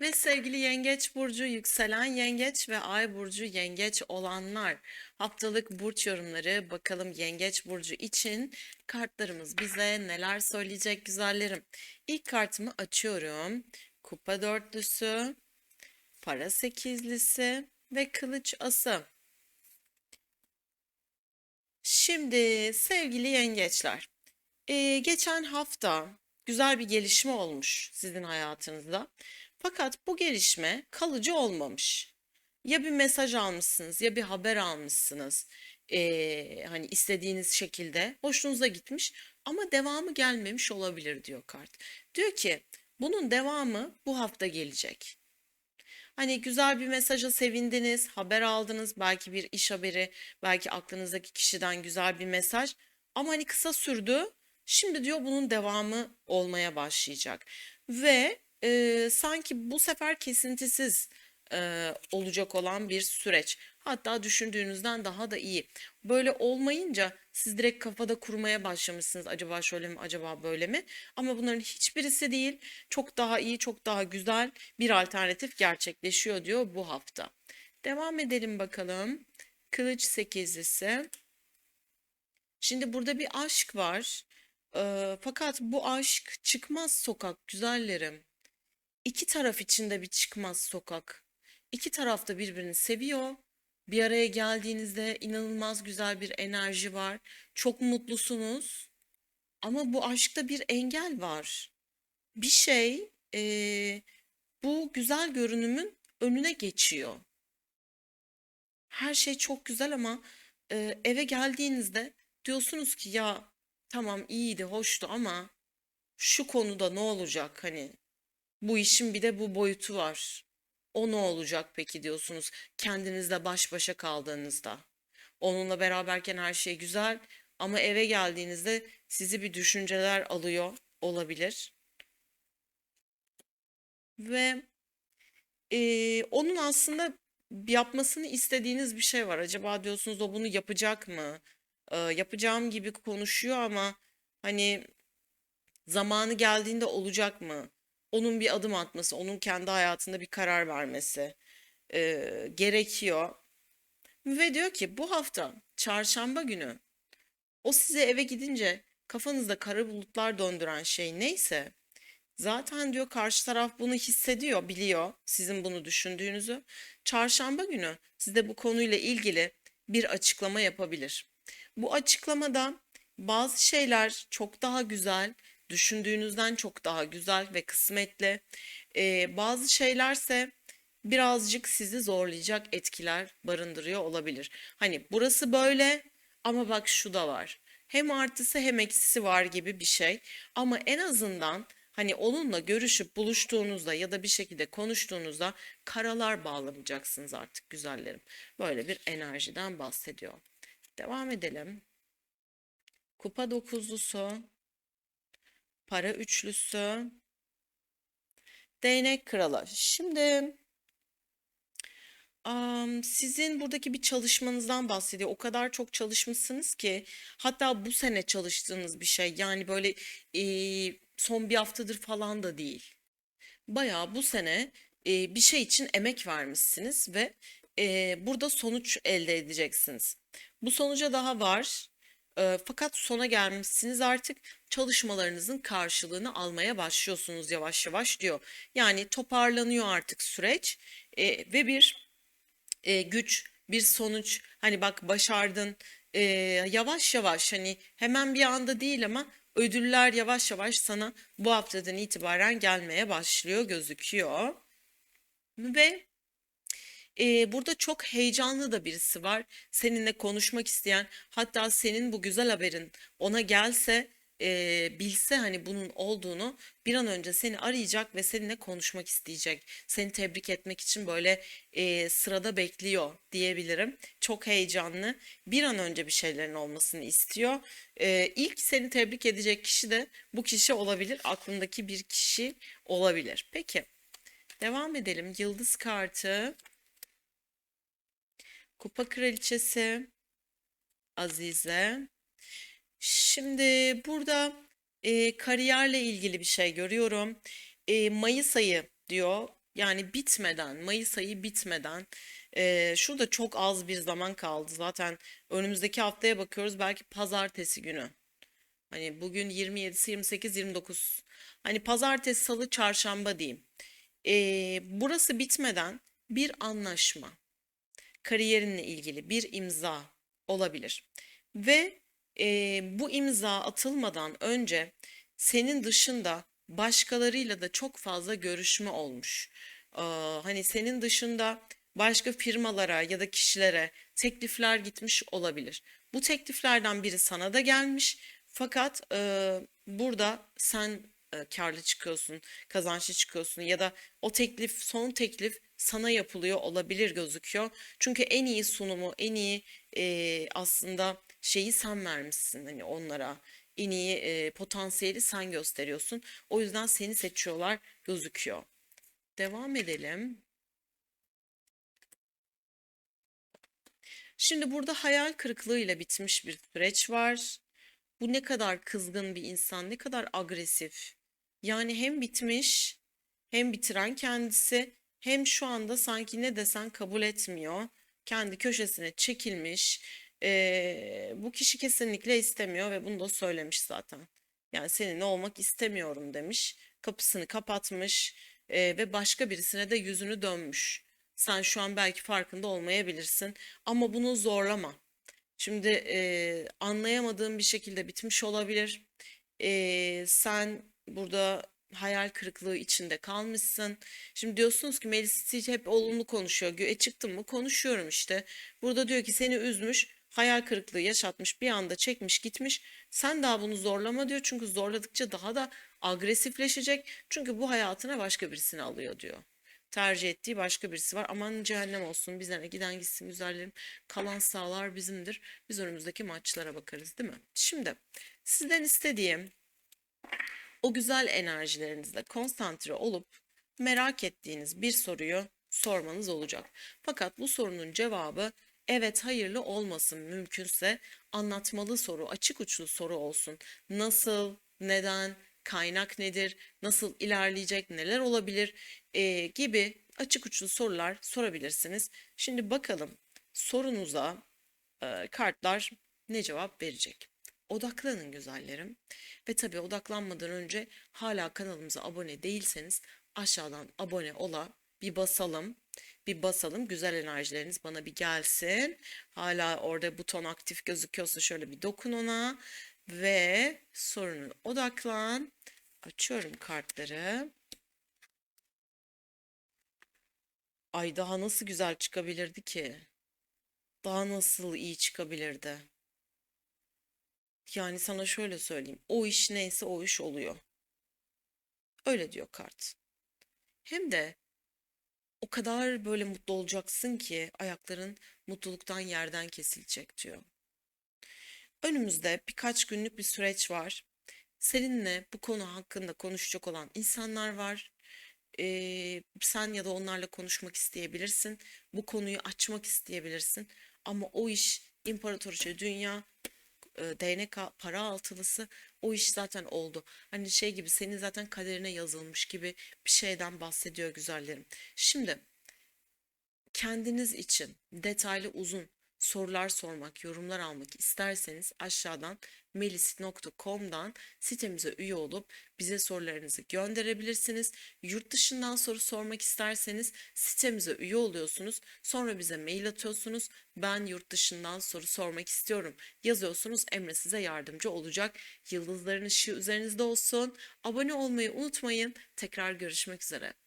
Ve sevgili Yengeç burcu, yükselen Yengeç ve Ay burcu Yengeç olanlar haftalık burç yorumları bakalım Yengeç burcu için kartlarımız bize neler söyleyecek güzellerim. İlk kartımı açıyorum. Kupa dörtlüsü, para sekizlisi ve kılıç ası. Şimdi sevgili yengeçler, geçen hafta güzel bir gelişme olmuş sizin hayatınızda. Fakat bu gelişme kalıcı olmamış. Ya bir mesaj almışsınız ya bir haber almışsınız. Ee, hani istediğiniz şekilde hoşunuza gitmiş ama devamı gelmemiş olabilir diyor kart. Diyor ki bunun devamı bu hafta gelecek. Hani güzel bir mesaja sevindiniz, haber aldınız, belki bir iş haberi, belki aklınızdaki kişiden güzel bir mesaj. Ama hani kısa sürdü. Şimdi diyor bunun devamı olmaya başlayacak. Ve e, sanki bu sefer kesintisiz e, olacak olan bir süreç. Hatta düşündüğünüzden daha da iyi. Böyle olmayınca siz direkt kafada kurmaya başlamışsınız. Acaba şöyle mi, acaba böyle mi? Ama bunların hiçbirisi değil. Çok daha iyi, çok daha güzel bir alternatif gerçekleşiyor diyor bu hafta. Devam edelim bakalım. Kılıç sekizlisi. Şimdi burada bir aşk var. Ee, fakat bu aşk çıkmaz sokak güzellerim. İki taraf içinde bir çıkmaz sokak. İki taraf da birbirini seviyor. Bir araya geldiğinizde inanılmaz güzel bir enerji var. Çok mutlusunuz. Ama bu aşkta bir engel var. Bir şey eee, bu güzel görünümün önüne geçiyor. Her şey çok güzel ama eee, eve geldiğinizde diyorsunuz ki ya tamam iyiydi, hoştu ama şu konuda ne olacak hani bu işin bir de bu boyutu var. O ne olacak peki diyorsunuz kendinizle baş başa kaldığınızda. Onunla beraberken her şey güzel ama eve geldiğinizde sizi bir düşünceler alıyor olabilir. Ve eee, onun aslında yapmasını istediğiniz bir şey var. Acaba diyorsunuz o bunu yapacak mı? Eee, yapacağım gibi konuşuyor ama hani zamanı geldiğinde olacak mı? Onun bir adım atması, onun kendi hayatında bir karar vermesi eee, gerekiyor. Ve diyor ki bu hafta çarşamba günü o size eve gidince kafanızda kara bulutlar döndüren şey neyse zaten diyor karşı taraf bunu hissediyor, biliyor sizin bunu düşündüğünüzü. Çarşamba günü size bu konuyla ilgili bir açıklama yapabilir. Bu açıklamada bazı şeyler çok daha güzel, düşündüğünüzden çok daha güzel ve kısmetli. Ee, bazı şeylerse birazcık sizi zorlayacak etkiler barındırıyor olabilir. Hani burası böyle ama bak şu da var. Hem artısı hem eksisi var gibi bir şey. Ama en azından hani onunla görüşüp buluştuğunuzda ya da bir şekilde konuştuğunuzda karalar bağlamayacaksınız artık güzellerim. Böyle bir enerjiden bahsediyor. Devam edelim. Kupa dokuzlusu, para üçlüsü, değnek kralı. Şimdi sizin buradaki bir çalışmanızdan bahsediyor. O kadar çok çalışmışsınız ki hatta bu sene çalıştığınız bir şey. Yani böyle e, son bir haftadır falan da değil. Bayağı bu sene e, bir şey için emek vermişsiniz ve e, burada sonuç elde edeceksiniz. Bu sonuca daha var. E, fakat sona gelmişsiniz artık çalışmalarınızın karşılığını almaya başlıyorsunuz yavaş yavaş diyor. Yani toparlanıyor artık süreç e, ve bir e, güç, bir sonuç. Hani bak başardın. E, yavaş yavaş hani hemen bir anda değil ama ödüller yavaş yavaş sana bu haftadan itibaren gelmeye başlıyor gözüküyor. Ve e, burada çok heyecanlı da birisi var. Seninle konuşmak isteyen, hatta senin bu güzel haberin ona gelse, e, bilse hani bunun olduğunu bir an önce seni arayacak ve seninle konuşmak isteyecek. Seni tebrik etmek için böyle e, sırada bekliyor diyebilirim. Çok heyecanlı. Bir an önce bir şeylerin olmasını istiyor. E, ilk seni tebrik edecek kişi de bu kişi olabilir. Aklındaki bir kişi olabilir. Peki. Devam edelim. Yıldız kartı. Kupa kraliçesi Azize. Şimdi burada e, kariyerle ilgili bir şey görüyorum. E, Mayıs ayı diyor. Yani bitmeden, Mayıs ayı bitmeden, eee şurada çok az bir zaman kaldı. Zaten önümüzdeki haftaya bakıyoruz belki pazartesi günü. Hani bugün 27'si, 28, 29. Hani pazartesi, salı, çarşamba diyeyim. Eee, burası bitmeden bir anlaşma, kariyerinle ilgili bir imza olabilir. Ve eee, bu imza atılmadan önce senin dışında başkalarıyla da çok fazla görüşme olmuş. Aa, hani senin dışında başka firmalara ya da kişilere teklifler gitmiş olabilir. Bu tekliflerden biri sana da gelmiş. Fakat e, burada sen e, karlı çıkıyorsun, kazançlı çıkıyorsun ya da o teklif, son teklif sana yapılıyor olabilir gözüküyor. Çünkü en iyi sunumu, en iyi e, aslında şeyi sen vermişsin hani onlara. En iyi e, potansiyeli sen gösteriyorsun. O yüzden seni seçiyorlar gözüküyor. Devam edelim. Şimdi burada hayal kırıklığıyla bitmiş bir süreç var. Bu ne kadar kızgın bir insan, ne kadar agresif. Yani hem bitmiş, hem bitiren kendisi, hem şu anda sanki ne desen kabul etmiyor. Kendi köşesine çekilmiş. Ee, bu kişi kesinlikle istemiyor ve bunu da söylemiş zaten. Yani seninle olmak istemiyorum demiş. Kapısını kapatmış ee, ve başka birisine de yüzünü dönmüş. Sen şu an belki farkında olmayabilirsin ama bunu zorlama. Şimdi e, anlayamadığın bir şekilde bitmiş olabilir. E, sen burada hayal kırıklığı içinde kalmışsın. Şimdi diyorsunuz ki Melis hep olumlu konuşuyor. E çıktım mı konuşuyorum işte. Burada diyor ki seni üzmüş, hayal kırıklığı yaşatmış, bir anda çekmiş gitmiş. Sen daha bunu zorlama diyor. Çünkü zorladıkça daha da agresifleşecek. Çünkü bu hayatına başka birisini alıyor diyor tercih ettiği başka birisi var. Aman cehennem olsun bize ne giden gitsin güzellerim. Kalan sağlar bizimdir. Biz önümüzdeki maçlara bakarız değil mi? Şimdi sizden istediğim o güzel enerjilerinizle konsantre olup merak ettiğiniz bir soruyu sormanız olacak. Fakat bu sorunun cevabı evet hayırlı olmasın mümkünse anlatmalı soru, açık uçlu soru olsun. Nasıl, neden, kaynak nedir, nasıl ilerleyecek, neler olabilir e, gibi açık uçlu sorular sorabilirsiniz. Şimdi bakalım sorunuza e, kartlar ne cevap verecek? Odaklanın güzellerim. Ve tabii odaklanmadan önce hala kanalımıza abone değilseniz aşağıdan abone ola bir basalım. Bir basalım. Güzel enerjileriniz bana bir gelsin. Hala orada buton aktif gözüküyorsa şöyle bir dokun ona. Ve sorunun odaklan. Açıyorum kartları. Ay daha nasıl güzel çıkabilirdi ki? Daha nasıl iyi çıkabilirdi? Yani sana şöyle söyleyeyim. O iş neyse o iş oluyor. Öyle diyor kart. Hem de o kadar böyle mutlu olacaksın ki ayakların mutluluktan yerden kesilecek diyor. Önümüzde birkaç günlük bir süreç var. Seninle bu konu hakkında konuşacak olan insanlar var. Ee, sen ya da onlarla konuşmak isteyebilirsin. Bu konuyu açmak isteyebilirsin. Ama o iş imparatoriçe dünya e, değnek para altılısı o iş zaten oldu. Hani şey gibi senin zaten kaderine yazılmış gibi bir şeyden bahsediyor güzellerim. Şimdi kendiniz için detaylı uzun sorular sormak, yorumlar almak isterseniz aşağıdan melis.com'dan sitemize üye olup bize sorularınızı gönderebilirsiniz. Yurt dışından soru sormak isterseniz sitemize üye oluyorsunuz. Sonra bize mail atıyorsunuz. Ben yurt dışından soru sormak istiyorum. Yazıyorsunuz. Emre size yardımcı olacak. Yıldızların ışığı üzerinizde olsun. Abone olmayı unutmayın. Tekrar görüşmek üzere.